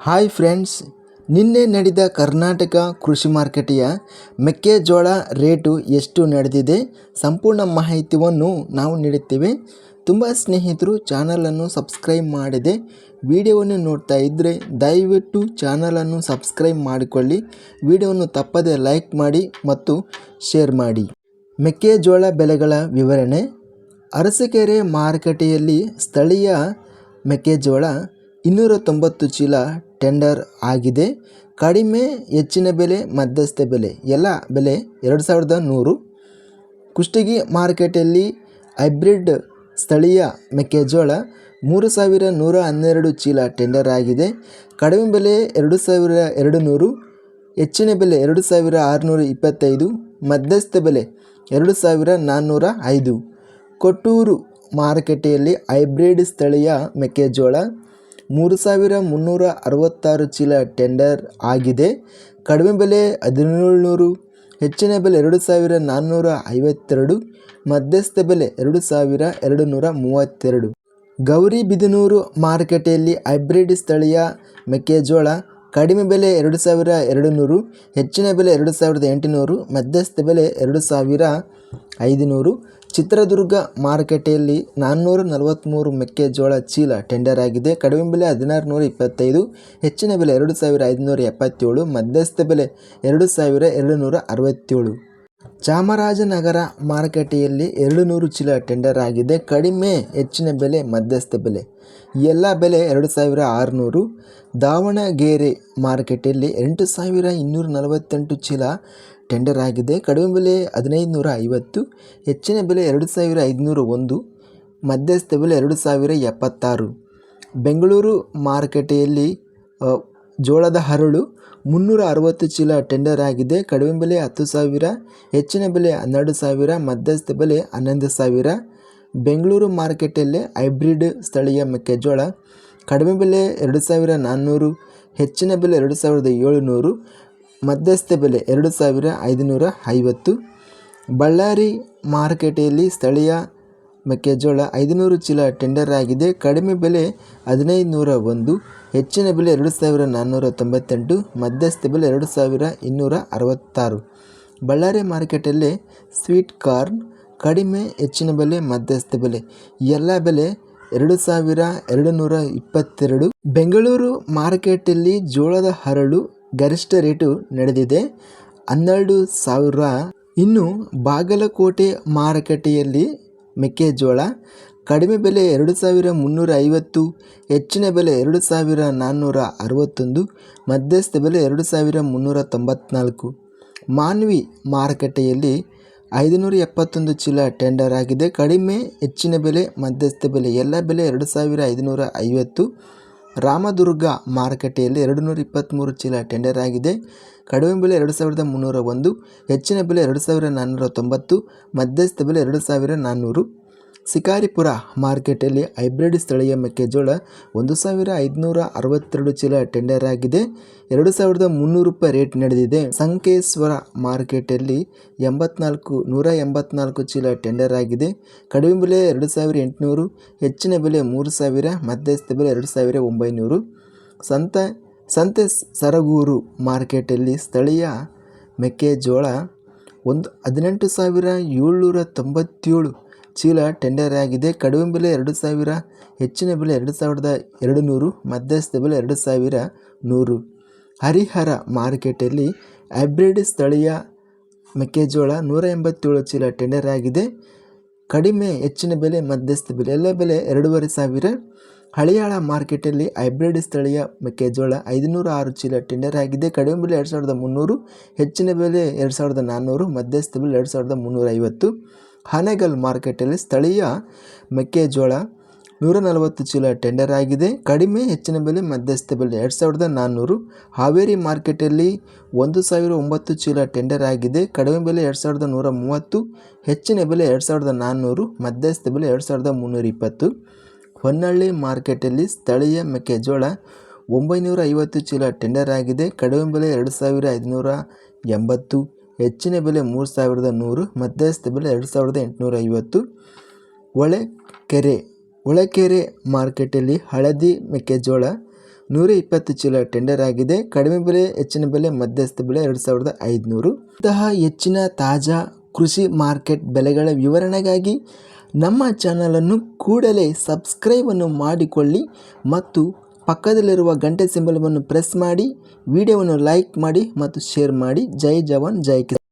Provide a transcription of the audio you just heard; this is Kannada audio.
ಹಾಯ್ ಫ್ರೆಂಡ್ಸ್, ನಿನ್ನೆ ನಡೆದ ಕರ್ನಾಟಕ ಕೃಷಿ ಮಾರುಕಟ್ಟೆಯ ಮೆಕ್ಕೆಜೋಳ ರೇಟು ಎಷ್ಟು ನಡೆದಿದೆ ಸಂಪೂರ್ಣ ಮಾಹಿತಿಯನ್ನು ನಾವು ನೀಡುತ್ತೇವೆ. ತುಂಬ ಸ್ನೇಹಿತರು ಚಾನಲನ್ನು ಸಬ್ಸ್ಕ್ರೈಬ್ ಮಾಡಿದೆ ವಿಡಿಯೋವನ್ನು ನೋಡ್ತಾ ಇದ್ದರೆ ದಯವಿಟ್ಟು ಚಾನಲನ್ನು ಸಬ್ಸ್ಕ್ರೈಬ್ ಮಾಡಿಕೊಳ್ಳಿ. ವಿಡಿಯೋವನ್ನು ತಪ್ಪದೆ ಲೈಕ್ ಮಾಡಿ ಮತ್ತು ಶೇರ್ ಮಾಡಿ. ಮೆಕ್ಕೆಜೋಳ ಬೆಲೆಗಳ ವಿವರಣೆ. ಅರಸಕೆರೆ ಮಾರುಕಟ್ಟೆಯಲ್ಲಿ ಸ್ಥಳೀಯ ಮೆಕ್ಕೆಜೋಳ ಇನ್ನೂರ ತೊಂಬತ್ತು ಚೀಲ ಟೆಂಡರ್ ಆಗಿದೆ. ಕಡಿಮೆ, ಹೆಚ್ಚಿನ ಬೆಲೆ, ಮಧ್ಯಸ್ಥ ಬೆಲೆ. ಎಲ್ಲ ಬೆಲೆ ಎರಡು ಸಾವಿರದ ನೂರು. ಕುಷ್ಟಗಿ ಮಾರ್ಕೆಟಲ್ಲಿ ಹೈಬ್ರಿಡ್ ಸ್ಥಳೀಯ ಮೆಕ್ಕೆಜೋಳ ಮೂರು ಸಾವಿರ ನೂರ ಹನ್ನೆರಡು ಚೀಲ ಟೆಂಡರ್ ಆಗಿದೆ. ಕಡಿಮೆ ಬೆಲೆ ಎರಡು ಸಾವಿರ ಎರಡು ನೂರು. ಹೆಚ್ಚಿನ ಬೆಲೆ ಎರಡು ಸಾವಿರ ಆರುನೂರ ಇಪ್ಪತ್ತೈದು. ಮಧ್ಯಸ್ಥ ಬೆಲೆ ಎರಡು ಸಾವಿರ ನಾನ್ನೂರ ಐದು. ಕೊಟ್ಟೂರು ಮಾರುಕಟ್ಟೆಯಲ್ಲಿ ಹೈಬ್ರಿಡ್ ಸ್ಥಳೀಯ ಮೆಕ್ಕೆಜೋಳ ಮೂರು ಸಾವಿರ ಮುನ್ನೂರ ಅರವತ್ತಾರು ಚೀಲ ಟೆಂಡರ್ ಆಗಿದೆ. ಕಡಿಮೆ ಬೆಲೆ ಹದಿನೇಳುನೂರು ಹೆಚ್ಚಿನ ಬೆಲೆ ಎರಡು ಸಾವಿರ ನಾನ್ನೂರ ಐವತ್ತೆರಡು, ಮಧ್ಯಸ್ಥ ಬೆಲೆ ಎರಡು ಸಾವಿರ ಎರಡು ನೂರ ಮೂವತ್ತೆರಡು. ಗೌರಿಬಿದನೂರು ಮಾರುಕಟ್ಟೆಯಲ್ಲಿ ಹೈಬ್ರಿಡ್ ಸ್ಥಳೀಯ ಮೆಕ್ಕೆಜೋಳ ಕಡಿಮೆ ಬೆಲೆ ಎರಡು ಸಾವಿರ ಎರಡು ನೂರು, ಹೆಚ್ಚಿನ ಬೆಲೆ ಎರಡು ಸಾವಿರದ ಎಂಟುನೂರು, ಮಧ್ಯಸ್ಥ ಬೆಲೆ ಎರಡು ಸಾವಿರ ಐದುನೂರು. ಚಿತ್ರದುರ್ಗ ಮಾರುಕಟ್ಟೆಯಲ್ಲಿ ನಾನ್ನೂರ ನಲವತ್ತ್ಮೂರು ಮೆಕ್ಕೆಜೋಳ ಚೀಲ ಟೆಂಡರ್ ಆಗಿದೆ. ಕಡಿಮೆ ಬೆಲೆ ಹದಿನಾರು ನೂರ ಇಪ್ಪತ್ತೈದು, ಹೆಚ್ಚಿನ ಬೆಲೆ ಎರಡು ಸಾವಿರ ಐದುನೂರ ಎಪ್ಪತ್ತೇಳು, ಮಧ್ಯಸ್ಥ ಬೆಲೆ ಎರಡು ಸಾವಿರ ಎರಡು ನೂರ ಅರವತ್ತೇಳು. ಚಾಮರಾಜನಗರ ಮಾರುಕಟ್ಟೆಯಲ್ಲಿ ಎರಡು ನೂರು ಚೀಲ ಟೆಂಡರ್ ಆಗಿದೆ. ಕಡಿಮೆ, ಹೆಚ್ಚಿನ ಬೆಲೆ, ಮಧ್ಯಸ್ಥ ಬೆಲೆ. ಎಲ್ಲ ಬೆಲೆ ಎರಡು ಸಾವಿರ ಆರುನೂರು. ದಾವಣಗೆರೆ ಮಾರುಕಟ್ಟೆಯಲ್ಲಿ ಎಂಟು ಸಾವಿರ ಇನ್ನೂರ ನಲವತ್ತೆಂಟು ಚೀಲ ಟೆಂಡರ್ ಆಗಿದೆ. ಕಡಿಮೆ ಬೆಲೆ ಹದಿನೈದು ನೂರ ಐವತ್ತು ಹೆಚ್ಚಿನ ಬೆಲೆ ಎರಡು ಸಾವಿರ ಐದುನೂರ ಒಂದು ಮಧ್ಯಸ್ಥ ಬೆಲೆ ಎರಡು ಸಾವಿರ ಎಪ್ಪತ್ತಾರು. ಬೆಂಗಳೂರು ಮಾರುಕಟ್ಟೆಯಲ್ಲಿ ಜೋಳದ ಹರಳು ಮುನ್ನೂರ ಅರವತ್ತು ಚೀಲ ಟೆಂಡರ್ ಆಗಿದೆ. ಕಡಿಮೆ ಬೆಲೆ ಹತ್ತು ಸಾವಿರ, ಹೆಚ್ಚಿನ ಬೆಲೆ ಹನ್ನೆರಡು ಸಾವಿರ, ಮಧ್ಯಸ್ಥ ಬೆಲೆ ಹನ್ನೊಂದು ಸಾವಿರ. ಬೆಂಗಳೂರು ಮಾರ್ಕೆಟಲ್ಲಿ ಹೈಬ್ರಿಡ್ ಸ್ಥಳೀಯ ಮೆಕ್ಕೆಜೋಳ ಕಡಿಮೆ ಬೆಲೆ ಎರಡು ಸಾವಿರ ನಾನ್ನೂರು, ಹೆಚ್ಚಿನ ಬೆಲೆ ಎರಡು ಸಾವಿರದ ಏಳುನೂರು, ಮಧ್ಯಸ್ಥ ಬೆಲೆ ಎರಡು ಸಾವಿರ ಐದುನೂರ ಐವತ್ತು. ಬಳ್ಳಾರಿ ಮಾರುಕಟ್ಟೆಯಲ್ಲಿ ಸ್ಥಳೀಯ ಮೆಕ್ಕೆಜೋಳ ಐದುನೂರು ಚೀಲ ಟೆಂಡರ್ ಆಗಿದೆ. ಕಡಿಮೆ ಬೆಲೆ ಹದಿನೈದು ನೂರ ಒಂದು ಹೆಚ್ಚಿನ ಬೆಲೆ ಎರಡು ಸಾವಿರ ನಾನ್ನೂರ ತೊಂಬತ್ತೆಂಟು, ಮಧ್ಯಸ್ಥ ಬೆಲೆ ಎರಡು ಸಾವಿರ ಇನ್ನೂರ ಅರವತ್ತಾರು. ಬಳ್ಳಾರಿ ಮಾರ್ಕೆಟಲ್ಲಿ ಸ್ವೀಟ್ ಕಾರ್ನ್, ಕಡಿಮೆ ಹೆಚ್ಚಿನ ಬೆಲೆ, ಮಧ್ಯಸ್ಥ ಬೆಲೆ. ಎಲ್ಲ ಬೆಲೆ ಎರಡು ಸಾವಿರ ಎರಡು ನೂರ ಇಪ್ಪತ್ತೆರಡು. ಬೆಂಗಳೂರು ಮಾರ್ಕೆಟಲ್ಲಿ ಜೋಳದ ಹರಳು ಗರಿಷ್ಠ ರೇಟು ನಡೆದಿದೆ. ಹನ್ನೆರಡು ಸಾವಿರ. ಇನ್ನು ಬಾಗಲಕೋಟೆ ಮಾರುಕಟ್ಟೆಯಲ್ಲಿ ಮೆಕ್ಕೆಜೋಳ ಕಡಿಮೆ ಬೆಲೆ ಎರಡು ಸಾವಿರ ಮುನ್ನೂರ ಐವತ್ತು, ಹೆಚ್ಚಿನ ಬೆಲೆ ಎರಡು ಸಾವಿರ ನಾನ್ನೂರ ಅರವತ್ತೊಂದು, ಮಧ್ಯಸ್ಥ ಬೆಲೆ ಎರಡು ಸಾವಿರ ಮುನ್ನೂರ ತೊಂಬತ್ನಾಲ್ಕು. ಮಾನ್ವಿ ಮಾರುಕಟ್ಟೆಯಲ್ಲಿ ಐದುನೂರ ಎಪ್ಪತ್ತೊಂದು ಚೀಲ ಟೆಂಡರ್ ಆಗಿದೆ. ಕಡಿಮೆ, ಹೆಚ್ಚಿನ ಬೆಲೆ, ಮಧ್ಯಸ್ಥ ಬೆಲೆ, ಎಲ್ಲ ಬೆಲೆ ಎರಡು ಸಾವಿರ ಐದುನೂರ ಐವತ್ತು. ರಾಮದುರ್ಗ ಮಾರುಕಟ್ಟೆಯಲ್ಲಿ ಎರಡು ನೂರ ಇಪ್ಪತ್ತ್ಮೂರು ಚೀಲ ಟೆಂಡರ್ ಆಗಿದೆ. ಕಡಿಮೆ ಬೆಲೆ ಎರಡು ಸಾವಿರದ ಮುನ್ನೂರ ಒಂದು, ಹೆಚ್ಚಿನ ಬೆಲೆ ಎರಡು ಸಾವಿರ ನಾನ್ನೂರ ತೊಂಬತ್ತು, ಮಧ್ಯಸ್ಥ ಬೆಲೆ ಎರಡು ಸಾವಿರ ನಾನ್ನೂರು. ಶಿಕಾರಿಪುರ ಮಾರ್ಕೆಟಲ್ಲಿ ಹೈಬ್ರಿಡ್ ಸ್ಥಳೀಯ ಮೆಕ್ಕೆಜೋಳ ಒಂದು ಸಾವಿರ ಐದುನೂರ ಅರವತ್ತೆರಡು ಚೀಲ ಟೆಂಡರ್ ಆಗಿದೆ. ಎರಡು ಸಾವಿರದ ಮುನ್ನೂರು ರೂಪಾಯಿ ರೇಟ್ ನಡೆದಿದೆ. ಸಂಕೇಶ್ವರ ಮಾರ್ಕೆಟಲ್ಲಿ ಎಂಬತ್ನಾಲ್ಕು ನೂರ ಎಂಬತ್ನಾಲ್ಕು ಚೀಲ ಟೆಂಡರ್ ಆಗಿದೆ. ಕಡಿಮೆ ಬೆಲೆ ಎರಡು ಸಾವಿರ ಎಂಟುನೂರು, ಹೆಚ್ಚಿನ ಬೆಲೆ ಮೂರು ಸಾವಿರ, ಮಧ್ಯಸ್ಥ ಬೆಲೆ ಎರಡು ಸಾವಿರ ಒಂಬೈನೂರು. ಸಂತ, ಸಂತೆ ಸರಗೂರು ಮಾರ್ಕೆಟಲ್ಲಿ ಸ್ಥಳೀಯ ಮೆಕ್ಕೆಜೋಳ ಒಂದು ಹದಿನೆಂಟು ಸಾವಿರ ಏಳ್ನೂರ ತೊಂಬತ್ತೇಳು ಚೀಲ ಟೆಂಡರ್ ಆಗಿದೆ. ಕಡಿಮೆ ಬೆಲೆ ಎರಡು ಸಾವಿರ, ಹೆಚ್ಚಿನ ಬೆಲೆ ಎರಡು ಸಾವಿರದ ಎರಡು ನೂರು ಮಧ್ಯಸ್ಥ ಬೆಲೆ ಎರಡು ಸಾವಿರ ನೂರು. ಹರಿಹರ ಮಾರ್ಕೆಟಲ್ಲಿ ಹೈಬ್ರಿಡ್ ಸ್ಥಳೀಯ ಮೆಕ್ಕೆಜೋಳ ನೂರ ಎಂಬತ್ತೇಳು ಚೀಲ ಟೆಂಡರ್ ಆಗಿದೆ. ಕಡಿಮೆ, ಹೆಚ್ಚಿನ ಬೆಲೆ, ಮಧ್ಯಸ್ಥ ಬೆಲೆ, ಎಲ್ಲ ಬೆಲೆ ಎರಡೂವರೆ ಸಾವಿರ. ಹಳಿಯಾಳ ಮಾರ್ಕೆಟಲ್ಲಿ ಹೈಬ್ರಿಡ್ ಸ್ಥಳೀಯ ಮೆಕ್ಕೆಜೋಳ ಐದುನೂರ ಆರು ಚೀಲ ಟೆಂಡರ್ ಆಗಿದೆ. ಕಡಿಮೆ ಬೆಲೆ ಎರಡು ಸಾವಿರದ ಮುನ್ನೂರು, ಹೆಚ್ಚಿನ ಬೆಲೆ ಎರಡು ಸಾವಿರದ ನಾನ್ನೂರು, ಮಧ್ಯಸ್ಥ ಬೆಲೆ ಎರಡು ಸಾವಿರದ ಮುನ್ನೂರ ಐವತ್ತು ಹಾನೆಗಲ್ ಮಾರ್ಕೆಟಲ್ಲಿ ಸ್ಥಳೀಯ ಮೆಕ್ಕೆಜೋಳ ನೂರ ನಲವತ್ತು ಚೀಲ ಟೆಂಡರ್ ಆಗಿದೆ. ಕಡಿಮೆ, ಹೆಚ್ಚಿನ ಬೆಲೆ, ಮಧ್ಯಸ್ಥ ಬೆಲೆ ಎರಡು ಸಾವಿರದ ನಾನ್ನೂರು ಹಾವೇರಿ ಮಾರ್ಕೆಟಲ್ಲಿ ಒಂದು ಸಾವಿರ ಒಂಬತ್ತು ಚೀಲ ಟೆಂಡರ್ ಆಗಿದೆ. ಕಡಿಮೆ ಬೆಲೆ ಎರಡು ಸಾವಿರದ ನೂರ ಮೂವತ್ತು, ಹೆಚ್ಚಿನ ಬೆಲೆ ಎರಡು ಸಾವಿರದ ನಾನ್ನೂರು ಮಧ್ಯಸ್ಥ ಬೆಲೆ ಎರಡು ಸಾವಿರದ ಮುನ್ನೂರ ಇಪ್ಪತ್ತು. ಹೊನ್ನಳ್ಳಿ ಮಾರ್ಕೆಟಲ್ಲಿ ಸ್ಥಳೀಯ ಮೆಕ್ಕೆಜೋಳ ಒಂಬೈನೂರ ಐವತ್ತು ಚೀಲ ಟೆಂಡರ್ ಆಗಿದೆ. ಕಡಿಮೆ ಬೆಲೆ ಎರಡು ಸಾವಿರ ಐದುನೂರ ಎಂಬತ್ತು. ಹೆಚ್ಚಿನ ಬೆಲೆ ಮೂರು ಸಾವಿರದ ನೂರು, ಮಧ್ಯಸ್ಥ ಬೆಲೆ ಎರಡು ಸಾವಿರದ ಎಂಟುನೂರ ಐವತ್ತು. ಹೊಳೆಕೆರೆ ಹೊಳೆಕೆರೆ ಮಾರ್ಕೆಟಲ್ಲಿ ಹಳದಿ ಮೆಕ್ಕೆಜೋಳ ನೂರ ಇಪ್ಪತ್ತು ಚೀಲ ಟೆಂಡರ್ ಆಗಿದೆ. ಕಡಿಮೆ ಬೆಲೆ, ಹೆಚ್ಚಿನ ಬೆಲೆ, ಮಧ್ಯಸ್ಥ ಬೆಲೆ ಎರಡು ಸಾವಿರದ ಐದುನೂರು. ಇಂತಹ ಹೆಚ್ಚಿನ ತಾಜಾ ಕೃಷಿ ಮಾರ್ಕೆಟ್ ಬೆಲೆಗಳ ವಿವರಣೆಗಾಗಿ ನಮ್ಮ ಚಾನಲನ್ನು ಕೂಡಲೇ ಸಬ್ಸ್ಕ್ರೈಬನ್ನು ಮಾಡಿಕೊಳ್ಳಿ ಮತ್ತು ಪಕ್ಕದಲ್ಲಿರುವ ಗಂಟೆ ಸಿಂಬಲವನ್ನು ಪ್ರೆಸ್ ಮಾಡಿ, ವಿಡಿಯೋವನ್ನು ಲೈಕ್ ಮಾಡಿ ಮತ್ತು ಶೇರ್ ಮಾಡಿ. ಜೈ ಜವಾನ್, ಜೈ ಕಿಸಾನ್.